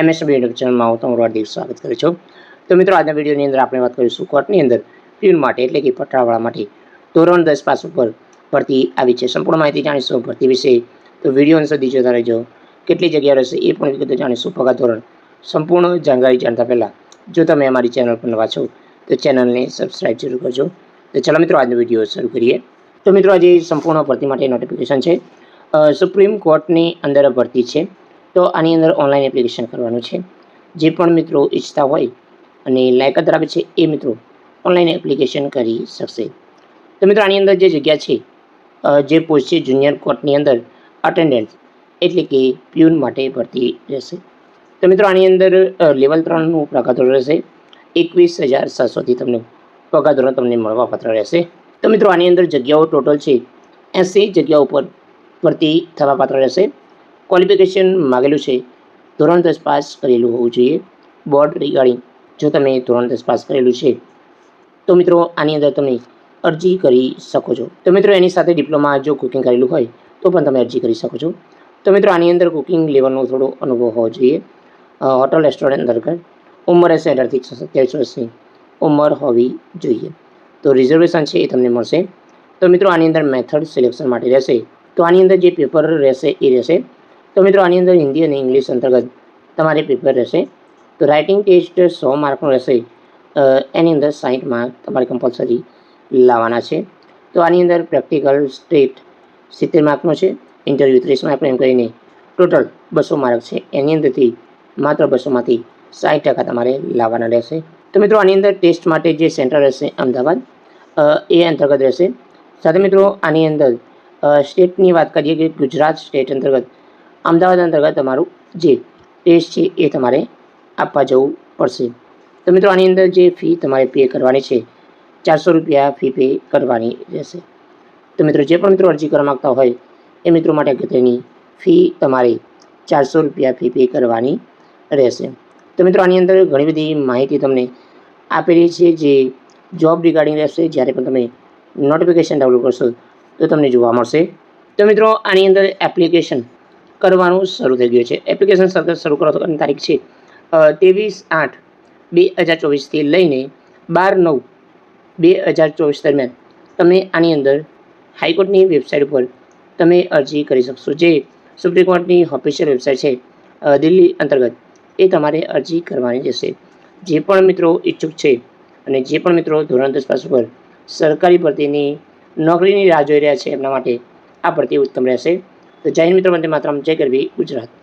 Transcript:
MSB ઇન્ડક્શનમાં હું તમારું હાર્દિક સ્વાગત કરું છું. તો મિત્રો, આજના વિડીયોની અંદર આપણે વાત કરીશું કોર્ટની અંદર પ્યુન માટે, એટલે કે પટાવાળા માટે ધોરણ દસ પાસ ઉપર ભરતી આવી છે. સંપૂર્ણ માહિતી જાણીશું ભરતી વિશે. તો વીડિયો સુધી જોતા રહેજો. કેટલી જગ્યા રહેશે એ પણ વિગતો જાણીશું. પગાર ધોરણ સંપૂર્ણ જાણકારી જાણતા પહેલાં, જો તમે અમારી ચેનલ પર નવા છો, તો ચેનલને સબસ્ક્રાઇબ જરૂર કરજો. તો ચાલો મિત્રો, આજનો વીડિયો શરૂ કરીએ. તો મિત્રો, આજે સંપૂર્ણ ભરતી માટે નોટિફિકેશન છે. સુપ્રીમ કોર્ટની અંદર ભરતી છે. તો આની અંદર ઓનલાઈન એપ્લિકેશન કરવાનું છે. જે પણ મિત્રો ઈચ્છતા હોય અને લાયકાત ધરાવે છે એ મિત્રો ઓનલાઈન એપ્લિકેશન કરી શકશે. તો મિત્રો આની અંદર જે જગ્યા છે જે પોસ્ટ છે જુનિયર કોર્ટની અંદર અટેન્ડન્ટ એટલે કે પ્યુન માટે ભરતી રહેશે. તો મિત્રો આની અંદર લેવલ ત્રણનું પગાર ધોરણ રહેશે. એકવીસ હજાર સાતસોથી તમને પગાર ધોરણ તમને મળવાપાત્ર રહેશે. તો મિત્રો આની અંદર જગ્યાઓ ટોટલ છે. એંસી જગ્યાઓ ઉપર ભરતી થવા પાત્ર રહેશે. ક્વોલિફિકેશન માગેલું છે. ધોરણ દસ પાસ કરેલું હોવું જોઈએ. બોર્ડ રિગાર્ડિંગ જો તમે ધોરણ દસ પાસ કરેલું છે. તો મિત્રો, આની અંદર તમે અરજી કરી શકો છો. તો મિત્રો, એની સાથે ડિપ્લોમા જો કુકિંગ કરેલું હોય, તો પણ તમે અરજી કરી શકો છો. તો મિત્રો, આની અંદર કુકિંગ લેવલનો થોડો અનુભવ હોવો જોઈએ. હોટલ રેસ્ટોરન્ટ અંતર્ગત ઉંમર હશે અઢારથી સત્યાવીસ વર્ષની. ઉંમર હોવી જોઈએ. તો રિઝર્વેશન છે એ તમને મળશે. તો મિત્રો, આની અંદર મેથડ સિલેક્શન માટે રહેશે. તો આની અંદર જે પેપર રહેશે એ રહેશે. તો મિત્રો, આની અંદર હિન્દી અને ઇંગ્લિશ અંતર્ગત તમારે પેપર રહેશે. તો રાઇટિંગ ટેસ્ટ સો માર્કનું રહેશે. એની અંદર સાઠ માર્ક તમારે કમ્પલસરી લાવવાના છે. તો આની અંદર પ્રેક્ટિકલ સ્ટેટ સિત્તેર માર્કનો છે. ઇન્ટરવ્યૂ ત્રીસ માર્કનો એમ કરીને ટોટલ બસો માર્ક છે. એની અંદરથી માત્ર બસોમાંથી સાઠ ટકા તમારે લાવવાના રહેશે. તો મિત્રો, આની અંદર ટેસ્ટ માટે જે સેન્ટર રહેશે અમદાવાદ એ અંતર્ગત રહેશે. સાથે મિત્રો, આની અંદર સ્ટેટની વાત કરીએ કે ગુજરાત સ્ટેટ અંતર્ગત અમદાવાદ અંતર્ગત તમારું જે ટેસ્ટ છે એ તમારે આપવા જવું પડશે. તો મિત્રો, આની અંદર જે ફી તમારે પે કરવાની છે, ચારસો રૂપિયા ફી પે કરવાની રહેશે. તો મિત્રો, જે પણ મિત્રો અરજી કરવા માગતા હોય, એ મિત્રો માટે અગત્યની ફી તમારે ચારસો રૂપિયા ફી પે કરવાની રહેશે. તો મિત્રો, આની અંદર ઘણી બધી માહિતી તમને આપેલી છે જે જોબ રિગાર્ડિંગ રહેશે. જ્યારે પણ તમે નોટિફિકેશન ડાઉનલોડ કરશો, તો તમને જોવા મળશે. તો મિત્રો, આની અંદર એપ્લિકેશન કરવાનું શરૂ થઈ ગયું છે. એપ્લિકેશન સતત શરૂ કરવાની તારીખ છે ત્રેવીસ આઠ બે હજાર ચોવીસથી લઈને બાર નવ બે હજાર ચોવીસ દરમિયાન તમે આની અંદર હાઈકોર્ટની વેબસાઇટ ઉપર તમે અરજી કરી શકશો. જે સુપ્રીમ કોર્ટની ઓફિશિયલ વેબસાઇટ છે દિલ્હી અંતર્ગત, એ તમારે અરજી કરવાની રહેશે. જે પણ મિત્રો ઈચ્છુક છે અને જે પણ મિત્રો ધોરણ દસ પાસ ઉપર સરકારી ભરતીની નોકરીની રાહ જોઈ રહ્યા છે એમના માટે આ ભરતી ઉત્તમ રહેશે. તો જય મિત્રો વંદે માતરમ. જય ગરવી ગુજરાત.